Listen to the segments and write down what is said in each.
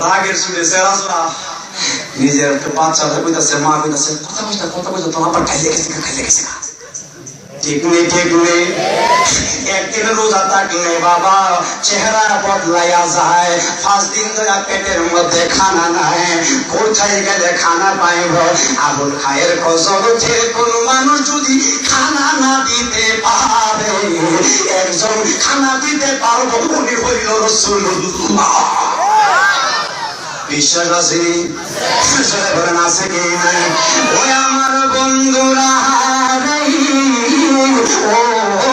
রাগের সুরে সেরা সোরা নিজের একটু বাচ্চাটা কইতাছে মা কইতাছে কথা কইতা কথা কইতা তোমার আবার খাইলে গেছে গা, খাইলে গেছে। ঠিক মানুষ যদি খানা না দিতে পারে একজন খানা দিতে পারব উনি হইল রসুল্লাহ বিশ্বাস আছে বলেন আছে কি ওই আমার বন্ধুরা ও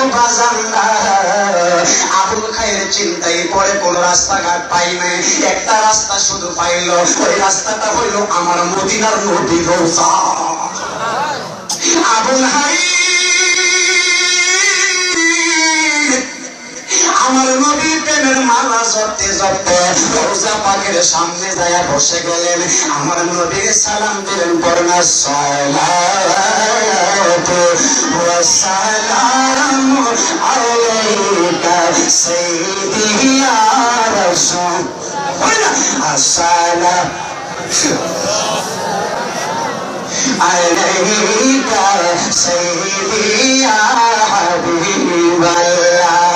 চিন্তাই পরে কোন রাস্তাঘাট পাই নাই। একটা রাস্তা শুধু পাইল, ওই রাস্তাটা হইল আমার মদিনার নদী রোজা আবুল হাই। আমার নবী প্রেমের মালা জপতে জপতে রোজা পাকের সামনে যায় বসে গেলেন আমার নবী সালাম দিলেন পড়না সালাতু ওয়া সালাম আলাইকা সাইয়্যিদি ইয়া রাসূল আসসালাম عليك سيدي يا حبيب الله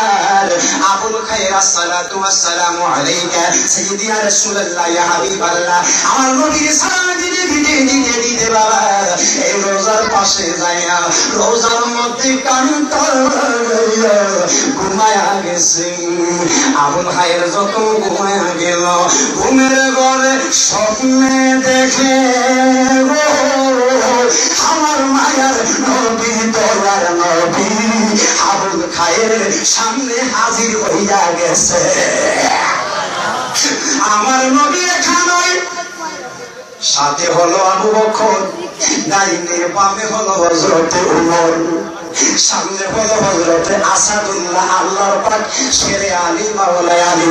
আবুল খায়র আসসালাতু ওয়াসসালামু আলাইকা। সাইয়্যিদি ইয়া রাসূলুল্লাহ, ইয়া হাবিবাল্লাহ। আমার নবীর সালাম দিতে দিতে দিতে দিতে বাবা। এই রোজার পাশে যাইয়া, রোজার মধ্যে কান্তর ঘুমায়া গেছে। আবুল খায়ের যখন ঘুমায়া গেল, ঘুমের ঘরে স্বপ্নে দেখে আমার মায়ার নবী, দয়ার নবী। খায়ের সামনে হাজির হইয়া গেছে। আমার নবী এখানে সাথে হলো আবু বকর, ডাইনে বামে হলো হজরতে উমর, সামনে হলো হজরতে আসাদুল্লাহ, আল্লাহর পাক শেরে আলী, মাওলায় আলী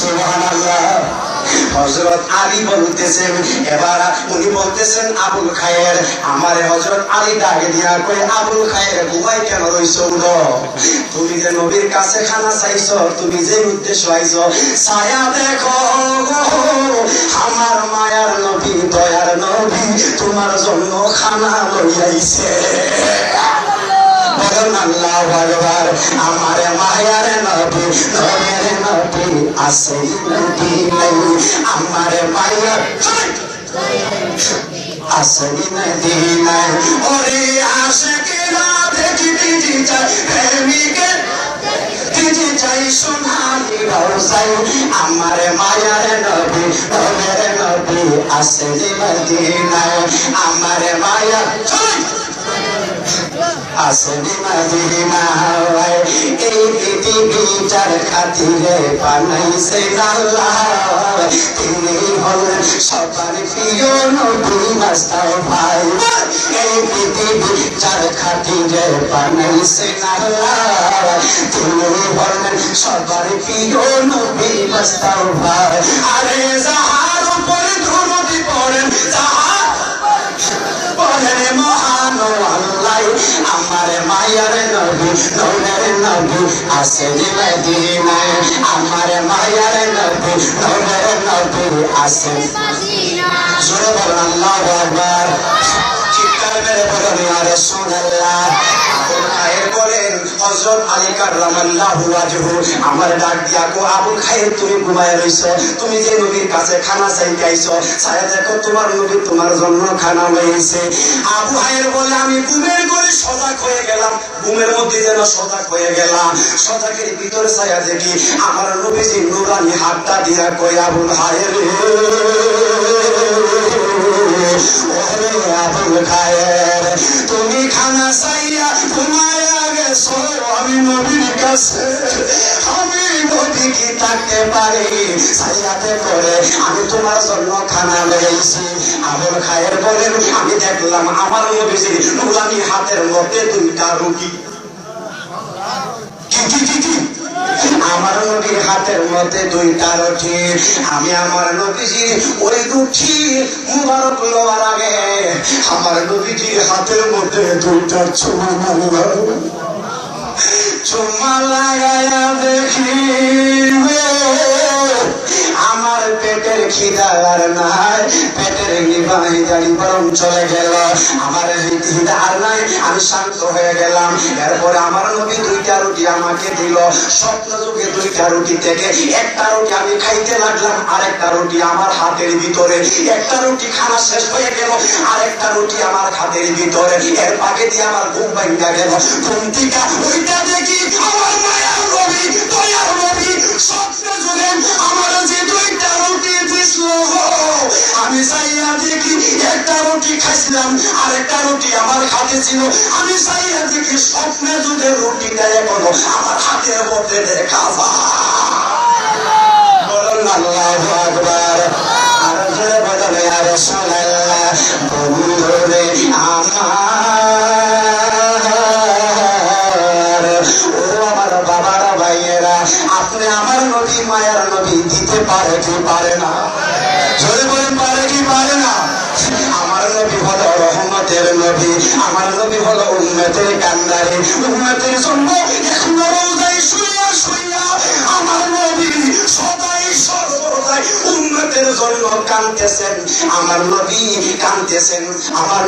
সুবহানাল্লাহ। হজরত আলী বলতেছেন, এবার উনি বলতেছেন, আবুল খায়ের, আমার হজরত আলী ডাকে দিয়া কই আবুল খায়ের ঘুমাই কেন রইছ গো তুমি যে নবীর কাছে খানা চাইছো, তুমি যে উদ্দেশ্য আইছো, ছায়া দেখো আমার মায়ার নবী, দয়ার নবী, তোমার জন্য খানা লইয়াইছে বলুন আল্লাহু আকবার, আমার মায়ার নবী নবীর নবী আছে আমার মায়ার আছে মদিনায় ওরে আশিকেরা দেখিতে চাই প্রেমিকে রওজাই আমার মায়ার নবী, নবীর নবী। আছে মদিনায় আমার মায়া আসলি মদিনা এই পৃথিবীটার খাতিরে বানাইছে আল্লাহ তিনি হলেন সবার প্রিয় নবী মাস্টার ভাই এই পৃথিবীটার খাতিরে বানাইছে আল্লাহ তিনি হলেন সবার প্রিয় নবী মাস্টার ভাই আরে যাহার আমার মায়ার নবী নৌনের নবী, আসে মদিনায় আমার মায়ার নবী নৌনের নবী আছে জোরে বলেন, আল্লাহু আকবার। চিৎকার মেরে বলেন, ইয়া রাসূলুল্লাহ। হযরত আলী কাররামাল্লাহু ওয়াজহু। আমার ডাক দিয়া কো আবু খায়ের তুমি ঘুমায় রইছো। তুমি যে নবীর কাছে খানা চাইতে আইছো ছায়া দেখো তোমার নবী তোমার জন্য খানা লইছে। আবু হায়ের বলে, আমি ঘুমের করে সজাগ হয়ে গেলাম। ঘুমের মধ্যে যেন সজাগ হয়ে গেলাম। সজাগের ভিতরে ছায়া দেখি, আমার নবীজি নুরানি হাতটা দিয়া কই আবুল হায়ের তুমি খানা চাইয়া ঘুমায়া আমি কি তোমার জন্য খানা খায়ের আমি দেখলাম আমার নবীজি নুরানি হাতের মধ্যে দুইটা কি কি আমার নবীর হাতের মধ্যে দুইটা রুটি। আমি আমার নবীজি ওই রুটি মুবারক লওয়ার আগে আমার নবীজির হাতের মধ্যে দুইটা চুমা মারলাম চুমা লাগায়া দেখি আমার পেটের খিদা আর নাই পেটের নিবাই জানি বরং চলে গেল আমার খিদা আর নাই আমি শান্ত হয়ে গেলাম এরপরে আমার নবী দুইটা রুটি আমাকে দিল স্বপ্ন যুগে দুইটা রুটি থেকে একটা রুটি আমি খাইতে লাগলাম আর একটা রুটি আমার হাতের ভিতরে একটা রুটি খানা শেষ হয়ে গেল আর একটা রুটি আমার হাতের ভিতরে এর পাকে দিয়ে আমার ঘুম ভাঙ্গা গেল ঘুম থেকে ওইটা দেখি আমার মায়ার নবী দয়ার নবী স্বপ্ন যুগে আমার আমি চাইয়া দেখি একটা রুটি খাইছিলাম আর একটা রুটি আমার হাতে ছিল। আমি চাইয়া দেখি স্বপ্নে যুগে রুটিটা এখনও, আমার হাতের মধ্যে দেখা যায় বলুন, আল্লাহু আর আমার নবী, মায়ার নবী, দিতে পারে কি পারে না? জোরে বলেন, পারে কি পারে না? আমার নবী হলো রহমতের নবী, আমার নবী হলো উম্মতের কান্দারে। উম্মতের জন্য আমার নবী সদাই কাঁদতেছেন। আমার নবী কাঁদতেছেন। আমার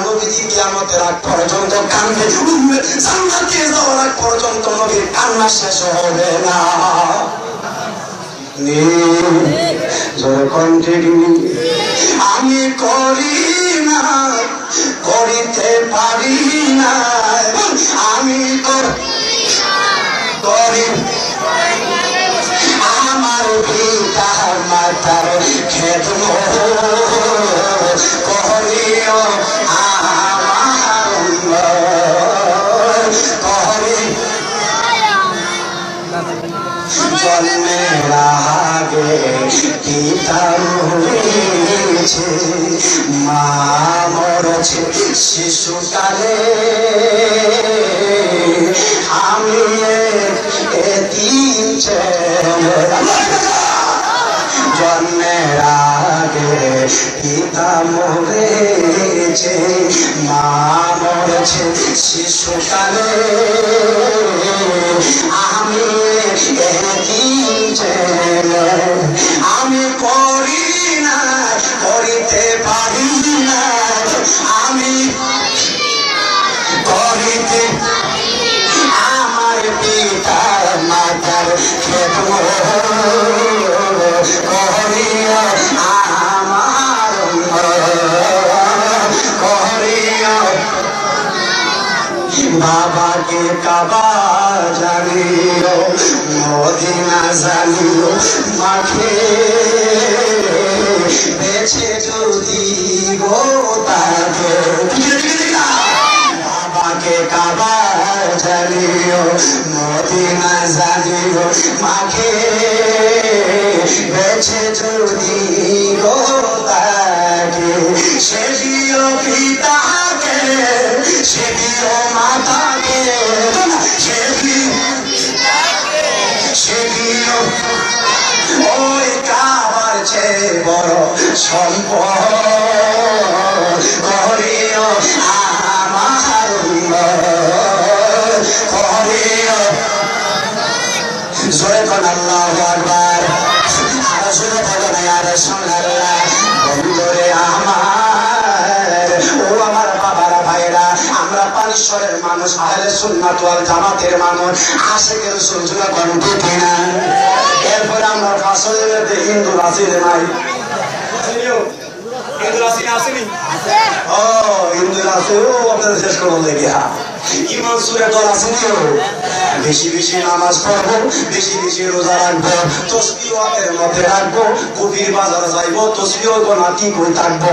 কিয়ামতের আগ পর্যন্ত কান্দে জান্নাতে যাওয়ার আগ পর্যন্ত নবীর কান্না শেষ হবে না। আমি করি না করিতে পারি না আমি করি আমার পিতা মাতার খেত ছেলে জন্মের আগে পিতা মরেছে মা মরেছে শিশুকালে। আমি আমি করি না করিতে পারি না। আমি করিতে পিতা মাতার করিয়া আমার করিয়া বাবাকে কাবা জানিও মদিনা জানিও মাখে বড় সম্পদ। মানুষ আহলে সুন্নাত ওয়াল জামাতের মানুষ আশেকের সুলজুলা কণ্ঠে কিনা? এরপরে আমরা কাসলেতে হিন্দু রাসিলে নাই হিন্দু রাসিলে আসেনি ও হিন্দু রাসে ও আপনাদের শেষ করব লেগিয়া ইমান সুরে দল আসেনি বেশি বেশি নামাজ পড়ব বেশি বেশি রোজা রাখব মধ্যে কবির বাজার যাইবো তসবিও গোনাতি কই থাকব?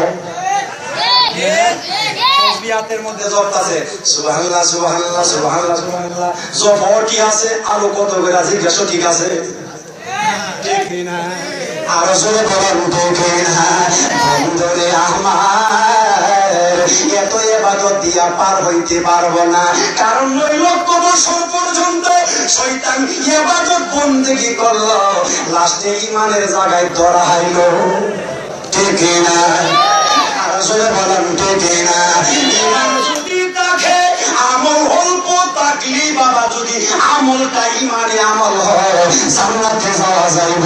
তসবিহাতের মধ্যে জপ আছে। সুবহানাল্লাহ সুবহানাল্লাহ সুবহানাল্লাহ সুবহানাল্লাহ। হওয়ার কি আছে? আরও কত করে আছে? গেছো ঠিক আছে? আরও জোরে ঠিক না। বন্ধুরে আমার, এত এবাদত দিয়া পার হইতে পারব না। কারণ ওই লক্ষ বছর পর্যন্ত শয়তান এবাদত বন্দেগি করল। লাস্টে ইমানের জায়গায় ধরা হাইল। ঠিক না আসলে বলেন ঠিক না। ইমান যদি থাকে আমল অল্প থাকলি বাবা যদি আমলটা ইমানে আমল হয়, জান্নাতে যাওয়া যাইব।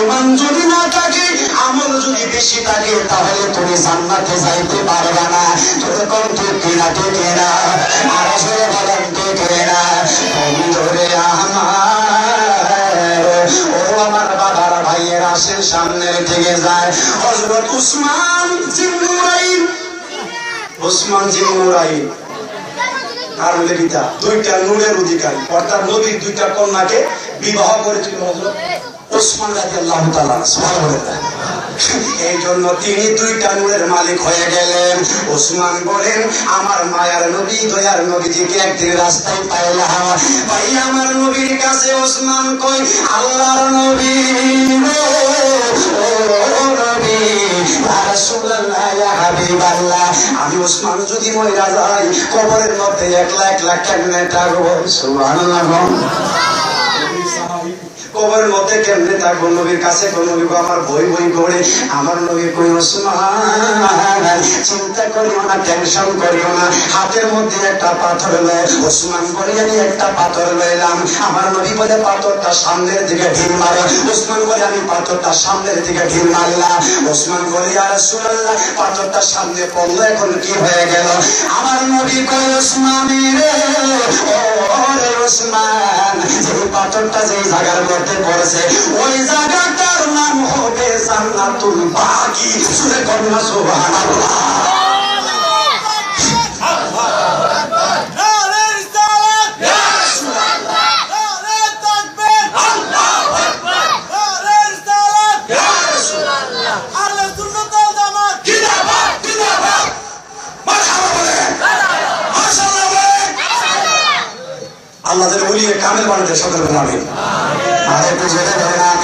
ইমান যদি না থাকে, আমল যদি বেশি থাকে, তাহলে তুমি জান্নাতে যাইতে পারবে না। তুমি কোন ঠিক কিনা ঠিক কিনা আর বলেন ঠিক কিনা বন্ধুরে আমার আসেন সামনের দিকে যায়। হজরত উসমান জিমুরাইন উসমান জিমুরাইন আর দুইটা নূরের অধিকারী। অর্থাৎ নবীর দুইটা কন্যাকে বিবাহ করেছিল হজরত ওসমান রাজি আল্লাহ তালা এই জন্য তিনি দুইটা নূরের মালিক হয়ে গেলেন। ওসমান বলেন আমার মায়ার নবী দয়ার নবীজিকে একদিন রাস্তায় পাইলাম ভাই আমার নবীর কাছে ওসমান কই আল্লাহর নবী নবী আমি ওসমান যদি মহিলা যাই কবরের মধ্যে একলা একলা কেমনে থাকব? সুবহানাল্লাহ। কবরের মধ্যে কেমনে থাকব নবীর কাছে, কোন নবী আমার বই বই করে, আমার নবী কই চিন্তা করিও না টেনশন করিও না। হাতের মধ্যে একটা পাথর লয়, ওসমান বলে, আমি একটা পাথর লইলাম। আমার নবী বলে, পাথরটা সামনের দিকে ঢিল মারে। ওসমান বলে, আমি পাথরটা সামনের দিকে ঢিল মারলাম। ওসমান বলে আর শুনলাম পাথরটা সামনে পড়ল, এখন কি হয়ে গেল? আমার নবী কই ওসমানী রে, ও ওসমান যে পাথরটা যে জায়গার মধ্যে পড়েছে ওই জায়গাটার নাম হবে জান্নাতুল বাকি। সুরে কন্যা সুবহানাল্লাহ নারে রিসালাত নারে তাকবীর নারে রিসালাত আহলে সুন্নাত ওয়াল জামাত জিন্দাবাদ জিন্দাবাদ মারহাবা বলে মাশাআল্লাহ বলে আল্লাহ যেন উলিয়ে কামেল বানাতে সকল আমিন। ಪ್ರಯತ್ನಿಸಿದೆ ಪರಿಣಾಮ